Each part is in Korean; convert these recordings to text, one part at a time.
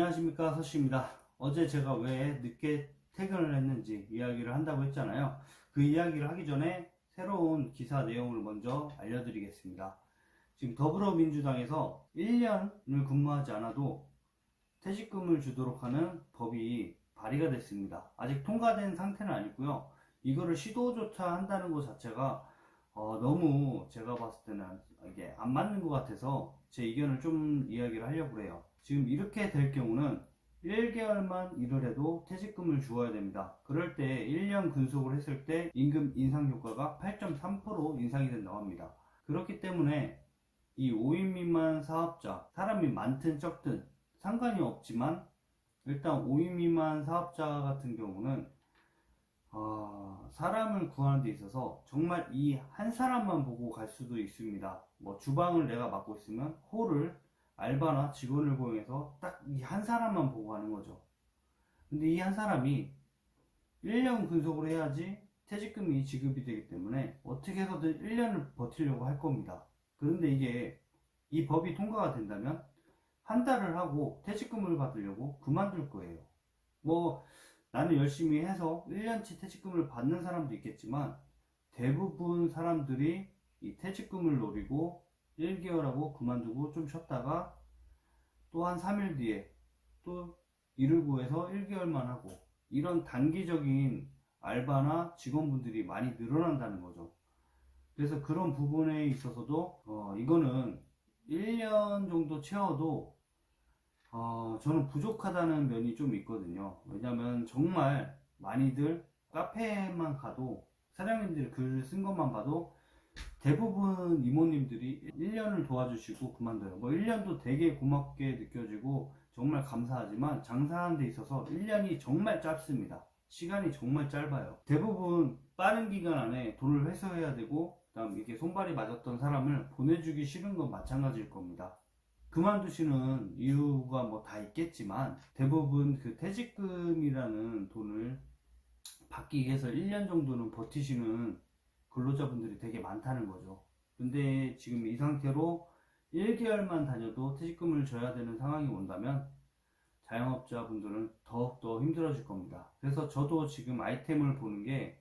안녕하십니까 서씨입니다. 어제 제가 왜 늦게 퇴근을 했는지 이야기를 한다고 했잖아요. 그 이야기를 하기 전에 새로운 기사 내용을 먼저 알려드리겠습니다. 지금 더불어민주당에서 1년을 근무하지 않아도 퇴직금을 주도록 하는 법이 발의가 됐습니다. 아직 통과된 상태는 아니고요. 이거를 시도조차 한다는 것 자체가 어, 너무 제가 봤을 때는 이게 안 맞는 것 같아서 제 의견을 좀 이야기를 하려고 해요. 지금 이렇게 될 경우는 1개월만 일을 해도 퇴직금을 주어야 됩니다. 그럴 때 1년 근속을 했을 때 임금 인상 효과가 8.3% 인상이 된다고 합니다. 그렇기 때문에 이 5인 미만 사업자, 사람이 많든 적든 상관이 없지만 일단 5인 미만 사업자 같은 경우는 아, 사람을 구하는 데 있어서 정말 이 한 사람만 보고 갈 수도 있습니다. 뭐 주방을 내가 맡고 있으면 홀을 알바나 직원을 고용해서 딱 이 한 사람만 보고 가는 거죠. 근데 이 한 사람이 1년 근속을 해야지 퇴직금이 지급이 되기 때문에 어떻게 해서든 1년을 버티려고 할 겁니다. 그런데 이게 이 법이 통과가 된다면 한 달을 하고 퇴직금을 받으려고 그만둘 거예요. 뭐 나는 열심히 해서 1년치 퇴직금을 받는 사람도 있겠지만 대부분 사람들이 이 퇴직금을 노리고 1개월 하고 그만두고 좀 쉬었다가 또 한 3일 뒤에 또 일을 구해서 1개월만 하고 이런 단기적인 알바나 직원분들이 많이 늘어난다는 거죠. 그래서 그런 부분에 있어서도 어, 이거는 1년 정도 채워도 어, 저는 부족하다는 면이 좀 있거든요. 왜냐면 정말 많이들 카페에만 가도 사장님들이 글쓴 것만 봐도 대부분 이모님들이 1년을 도와주시고 그만둬요. 뭐 1년도 되게 고맙게 느껴지고 정말 감사하지만 장사하는 데 있어서 1년이 정말 짧습니다. 시간이 정말 짧아요. 대부분 빠른 기간 안에 돈을 회수해야 되고 그다음 이게 손발이 맞았던 사람을 보내주기 싫은 건 마찬가지일 겁니다. 그만두시는 이유가 뭐 다 있겠지만 대부분 그 퇴직금이라는 돈을 받기 위해서 1년 정도는 버티시는 근로자분들이 되게 많다는 거죠. 근데 지금 이 상태로 1개월만 다녀도 퇴직금을 줘야 되는 상황이 온다면 자영업자분들은 더욱더 힘들어질 겁니다. 그래서 저도 지금 아이템을 보는 게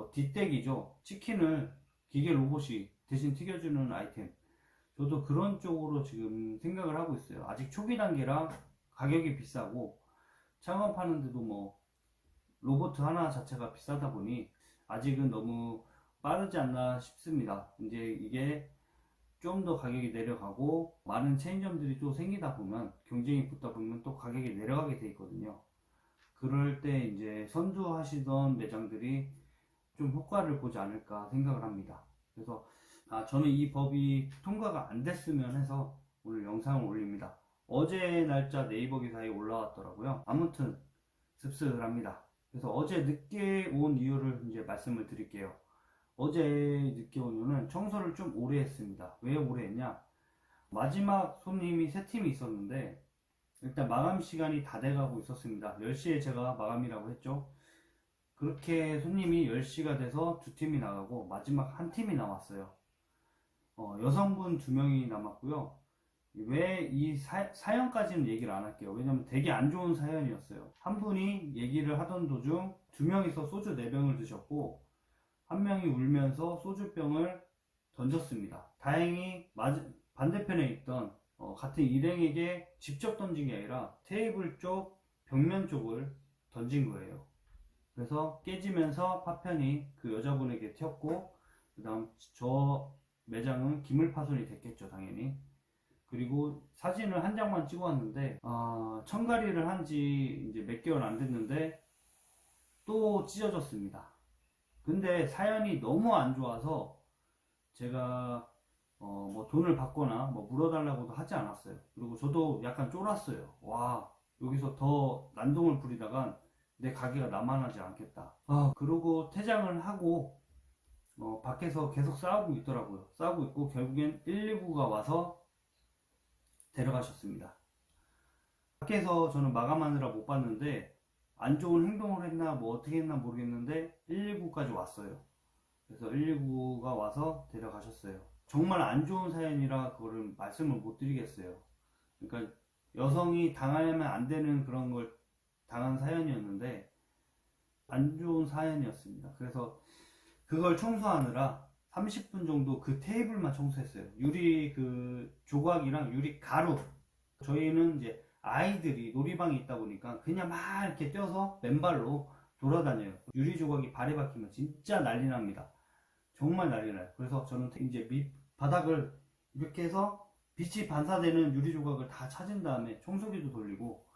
뭐 뒷대기죠. 치킨을 기계 로봇이 대신 튀겨주는 아이템. 저도 그런 쪽으로 지금 생각을 하고 있어요. 아직 초기 단계라 가격이 비싸고 창업하는데도 뭐 로봇 하나 자체가 비싸다 보니 아직은 너무 빠르지 않나 싶습니다. 이제 이게 좀 더 가격이 내려가고 많은 체인점들이 또 생기다 보면 경쟁이 붙다 보면 또 가격이 내려가게 돼 있거든요. 그럴 때 이제 선두하시던 매장들이 좀 효과를 보지 않을까 생각을 합니다. 그래서 아, 저는 이 법이 통과가 안 됐으면 해서 오늘 영상을 올립니다. 어제 날짜 네이버 기사에 올라왔더라고요. 아무튼 씁쓸합니다. 그래서 어제 늦게 온 이유를 이제 말씀을 드릴게요. 어제 늦게 온 이유는 청소를 좀 오래 했습니다. 왜 오래 했냐? 마지막 손님이 세 팀이 있었는데 일단 마감 시간이 다 돼가고 있었습니다. 10시에 제가 마감이라고 했죠. 그렇게 손님이 10시가 돼서 두 팀이 나가고 마지막 한 팀이 남았어요. 어, 여성분 두 명이 남았고요. 왜 이 사연까지는 얘기를 안 할게요. 왜냐면 되게 안 좋은 사연이었어요. 한 분이 얘기를 하던 도중 두 명이서 소주 네 병을 드셨고 한 명이 울면서 소주병을 던졌습니다. 다행히 맞, 반대편에 있던 어, 같은 일행에게 직접 던진 게 아니라 테이블 쪽 벽면 쪽을 던진 거예요. 그래서 깨지면서 파편이 그 여자분에게 튀었고 그 다음 저 매장은 기물 파손이 됐겠죠 당연히 그리고 사진을 한 장만 찍어왔는데 어, 청가리를 한 지 이제 몇 개월 안 됐는데 또 찢어졌습니다 근데 사연이 너무 안 좋아서 제가 어, 뭐 돈을 받거나 뭐 물어달라고도 하지 않았어요 그리고 저도 약간 쫄았어요 와 여기서 더 난동을 부리다간 내 가게가 남아나지 않겠다. 아, 그러고 퇴장을 하고 어, 밖에서 계속 싸우고 있더라고요. 싸우고 있고 결국엔 119가 와서 데려가셨습니다. 밖에서 저는 마감하느라 못 봤는데 안 좋은 행동을 했나 뭐 어떻게 했나 모르겠는데 119까지 왔어요. 그래서 119가 와서 데려가셨어요. 정말 안 좋은 사연이라 그거를 말씀을 못 드리겠어요. 그러니까 여성이 당하면 안 되는 그런 걸 당한 사연이었는데 안 좋은 사연이었습니다. 그래서 그걸 청소하느라 30분 정도 그 테이블만 청소했어요. 유리 그 조각이랑 유리 가루. 저희는 이제 아이들이 놀이방에 있다 보니까 그냥 막 이렇게 뛰어서 맨발로 돌아다녀요. 유리 조각이 발에 박히면 진짜 난리 납니다. 정말 난리 나요. 그래서 저는 이제 밑 바닥을 이렇게 해서 빛이 반사되는 유리 조각을 다 찾은 다음에 청소기도 돌리고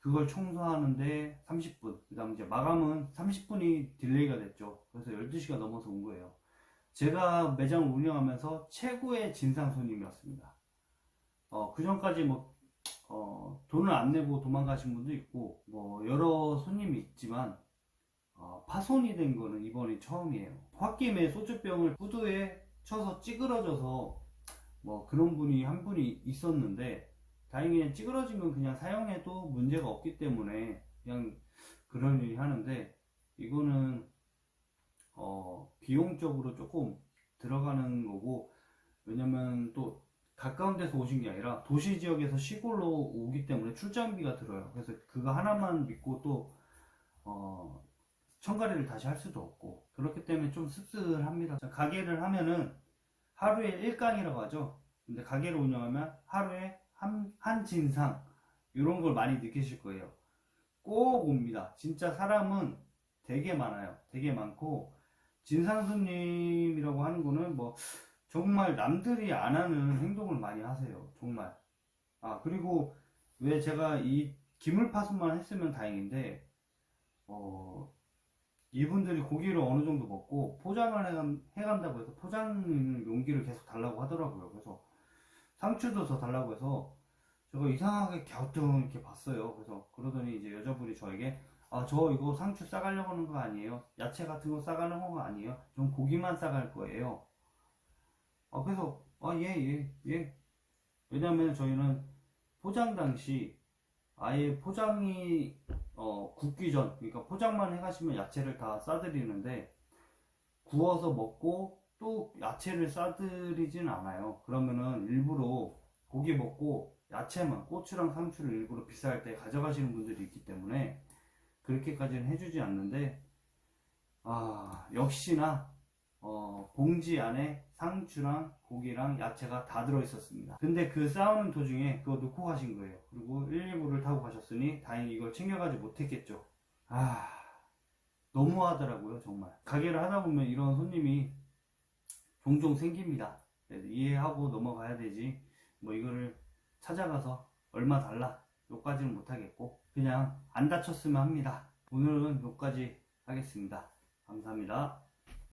그걸 청소하는데 30분. 그 다음 이제 마감은 30분이 딜레이가 됐죠. 그래서 12시가 넘어서 온 거예요. 제가 매장을 운영하면서 최고의 진상 손님이었습니다. 어, 그 전까지 뭐, 어, 돈을 안 내고 도망가신 분도 있고, 뭐, 여러 손님이 있지만, 어, 파손이 된 거는 이번이 처음이에요. 홧김에 소주병을 후드에 쳐서 찌그러져서, 뭐, 그런 분이 한 분이 있었는데, 다행히 찌그러진 건 그냥 사용해도 문제가 없기 때문에, 그냥 그런 일이 하는데, 이거는, 어, 비용적으로 조금 들어가는 거고, 왜냐면 또 가까운 데서 오신 게 아니라 도시 지역에서 시골로 오기 때문에 출장비가 들어요. 그래서 그거 하나만 믿고 또, 어, 청가리를 다시 할 수도 없고, 그렇기 때문에 좀 씁쓸합니다. 자, 가게를 하면은 하루에 일강이라고 하죠. 근데 가게를 운영하면 하루에 한, 한 진상, 이런 걸 많이 느끼실 거예요. 꼭 옵니다. 진짜 사람은 되게 많아요. 되게 많고, 진상 손님이라고 하는 거는 뭐, 정말 남들이 안 하는 행동을 많이 하세요. 정말. 아, 그리고 왜 제가 이 기물 파손만 했으면 다행인데, 어, 이분들이 고기를 어느 정도 먹고 포장을 해간, 해간다고 해서 포장 용기를 계속 달라고 하더라고요. 그래서 상추도 더 달라고 해서 제가 이상하게 갸우뚱 이렇게 봤어요. 그래서 그러더니 이제 여자분이 저에게 아, 저 이거 상추 싸가려고 하는 거 아니에요? 야채 같은 거 싸가는 거 아니에요? 전 고기만 싸갈 거예요. 아, 그래서, 아, 예, 예, 예. 왜냐면 저희는 포장 당시 아예 포장이, 어, 굽기 전, 그러니까 포장만 해가시면 야채를 다 싸드리는데, 구워서 먹고 또 야채를 싸드리진 않아요. 그러면은 일부러 고기 먹고 야채만, 고추랑 상추를 일부러 비쌀 때 가져가시는 분들이 있기 때문에, 그렇게까지는 해주지 않는데, 아, 역시나, 어, 봉지 안에 상추랑 고기랑 야채가 다 들어있었습니다. 근데 그 싸우는 도중에 그거 놓고 가신 거예요. 그리고 119를 타고 가셨으니 다행히 이걸 챙겨가지 못했겠죠. 아, 너무하더라고요, 정말. 가게를 하다 보면 이런 손님이 종종 생깁니다. 이해하고 넘어가야 되지. 뭐 이거를 찾아가서 얼마 달라. 요까지는 못하겠고, 그냥 안 다쳤으면 합니다. 오늘은 요까지 하겠습니다. 감사합니다.